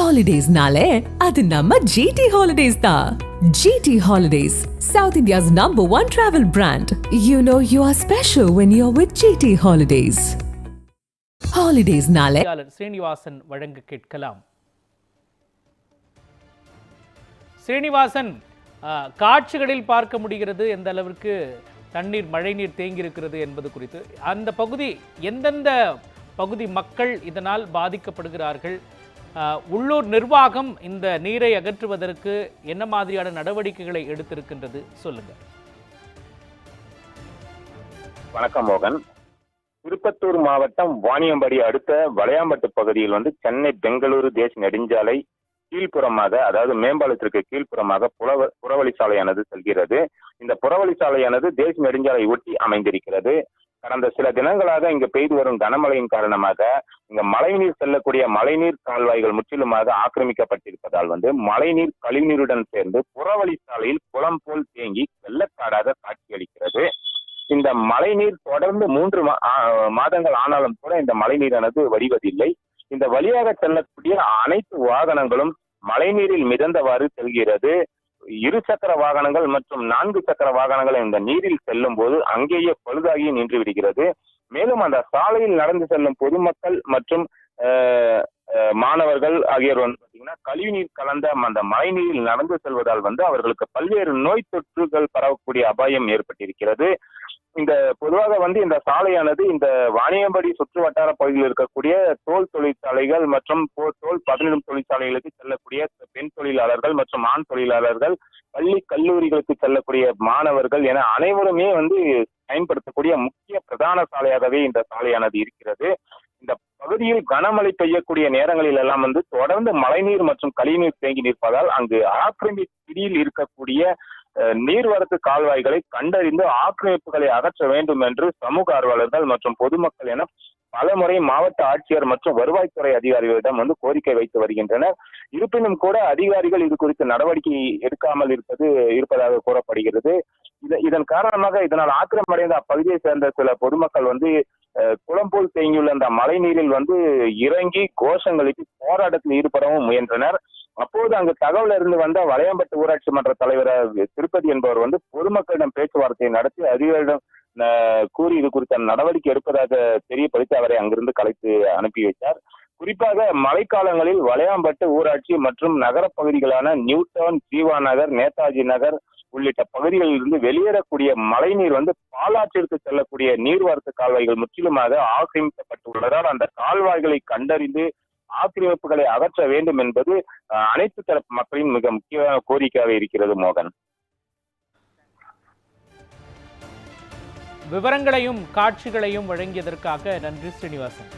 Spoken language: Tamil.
ஹாலிடேஸ்னாலே அது நம்ம ஜிடி ஹாலிடேஸ் தான் GT holidays South India's number one travel brand you know you are special when you are with GT holidays ஹாலிடேஸ்னாலே ஸ்ரீனிவாசன் வழங்க கேட்கலாம். ஸ்ரீனிவாசன் காட்சிகளில் பார்க்க முடிகிறது எந்த அளவிற்கு தண்ணீர் மழைநீர் தேங்கி இருக்கிறது என்பது குறித்து. அந்த பகுதி எந்தெந்த பகுதி மக்கள் இதனால் பாதிக்கப்படுகிறார்கள்? உள்ளூர் நிர்வாகம் இந்த நீரை அகற்றுவதற்கு என்ன மாதிரியான நடவடிக்கைகளை எடுத்திருக்கின்றது சொல்லுங்க. வணக்கம் மோகன். திருப்பத்தூர் மாவட்டம் வாணியம்பாடி அடுத்த வளையாம்பட்டு பகுதியில் வந்து சென்னை பெங்களூரு தேசிய நெடுஞ்சாலை கீழ்ப்புறமாக அதாவது மேம்பாலத்திற்கு கீழ்ப்புறமாக புறவ புறவழி சாலையானது செல்கிறது. இந்த புறவழி சாலையானது தேசிய நெடுஞ்சாலை ஒட்டி அமைந்திருக்கிறது. கடந்த சில தினங்களாக இங்கு பெய்து வரும் கனமழையின் காரணமாக இங்க மழைநீர் செல்லக்கூடிய மழைநீர் கால்வாய்கள் முற்றிலுமாக ஆக்கிரமிக்கப்பட்டிருப்பதால் வந்து மழைநீர் கழிவுநீருடன் சேர்ந்து புறவழி சாலையில் குளம் போல் தேங்கி வெள்ளக்காடாக காட்சியளிக்கிறது. இந்த மழைநீர் தொடர்ந்து மூன்று மா- மாதங்கள் ஆனாலும் கூட இந்த மழைநீரானது வடிவதில்லை. இந்த வழியாக செல்லக்கூடிய அனைத்து வாகனங்களும் மழைநீரில் மிதந்தவாறு செல்கிறது. இரு சக்கர வாகனங்கள் மற்றும் நான்கு சக்கர வாகனங்கள் இந்த நீரில் செல்லும் போது அங்கேயே பழுதாகி நின்று விடுகிறது. மேலும் அந்த சாலையில் நடந்து செல்லும் பொதுமக்கள் மற்றும் மாணவர்கள் ஆகியோர் வந்து பாத்தீங்கன்னா கழிவுநீர் கலந்த அந்த மழைநீரில் நடந்து செல்வதால் வந்து அவர்களுக்கு பல்வேறு நோய் தொற்றுகள் பரவக்கூடிய அபாயம் ஏற்பட்டிருக்கிறது. இந்த பொதுவாக வந்து இந்த சாலையானது இந்த வாணியம்படி சுற்று வட்டார பகுதியில் இருக்கக்கூடிய தோல் தொழிற்சாலைகள் மற்றும் தோல் பதனிடும் தொழிற்சாலைகளுக்கு செல்லக்கூடிய பெண் தொழிலாளர்கள் மற்றும் ஆண் தொழிலாளர்கள் பள்ளி கல்லூரிகளுக்கு செல்லக்கூடிய மாணவர்கள் என அனைவருமே வந்து பயன்படுத்தக்கூடிய முக்கிய பிரதான சாலையாகவே இந்த சாலையானது இருக்கிறது. இந்த பகுதியில் கனமழை பெய்யக்கூடிய நேரங்களில் எல்லாம் வந்து தொடர்ந்து மழைநீர் மற்றும் கழிவுநீர் தேங்கி நிற்பதால் அங்கு ஆக்கிரமிப்பிடியில் இருக்கக்கூடிய நீர்வரத்து கால்வாய்களை கண்டறிந்து ஆக்கிரமிப்புகளை அகற்ற வேண்டும் என்று சமூக ஆர்வலர்கள் மற்றும் பொதுமக்கள் என பலமுறை மாவட்ட ஆட்சியர் மற்றும் வருவாய்த்துறை அதிகாரிகளிடம் வந்து கோரிக்கை வைத்து வருகின்றனர். இருப்பினும் கூட அதிகாரிகள் இது குறித்து நடவடிக்கை எடுக்காமல் இருப்பது இருப்பதாக கூறப்படுகிறது. இத- இதன் காரணமாக இதனால் ஆக்கிரமடைந்த அப்பகுதியை சேர்ந்த சில பொதுமக்கள் வந்து அஹ், குளம் போல் தேங்கியுள்ள அந்த மழை நீரில் வந்து இறங்கி கோஷங்களுக்கு போராட்டத்தில் ஈடுபடவும் முயன்றனர். அப்போது அங்கு தகவல் இருந்து வந்த வளையம்பட்டு ஊராட்சி மன்ற தலைவர் திருப்பதி என்பவர் வந்து பொதுமக்களிடம் பேச்சுவார்த்தையை நடத்தி அதிகாரிடம் அஹ், கூறி இது குறித்த நடவடிக்கை எடுப்பதாக தெரியப்படுத்தி அவரை அங்கிருந்து கலைத்து அனுப்பி வைத்தார். குறிப்பாக மழைக்காலங்களில் வளையாம்பட்டு ஊராட்சி மற்றும் நகர பகுதிகளான நியூ ஜீவா நகர் நேதாஜி நகர் உள்ளிட்ட பகுதிகளில் இருந்து வெளியேறக்கூடிய மழைநீர் வந்து பாலாற்றிற்கு செல்லக்கூடிய நீர்வரத்து கால்வாய்கள் முற்றிலுமாக ஆக்கிரமிக்கப்பட்டுள்ளதால் அந்த கால்வாய்களை கண்டறிந்து ஆக்கிரமிப்புகளை அகற்ற வேண்டும் என்பது அஹ், அனைத்து தரப்பு மக்களின் மிக முக்கிய கோரிக்கையாக இருக்கிறது மோகன். விவரங்களையும் காட்சிகளையும் வழங்கியதற்காக நன்றி ஸ்ரீனிவாசன்.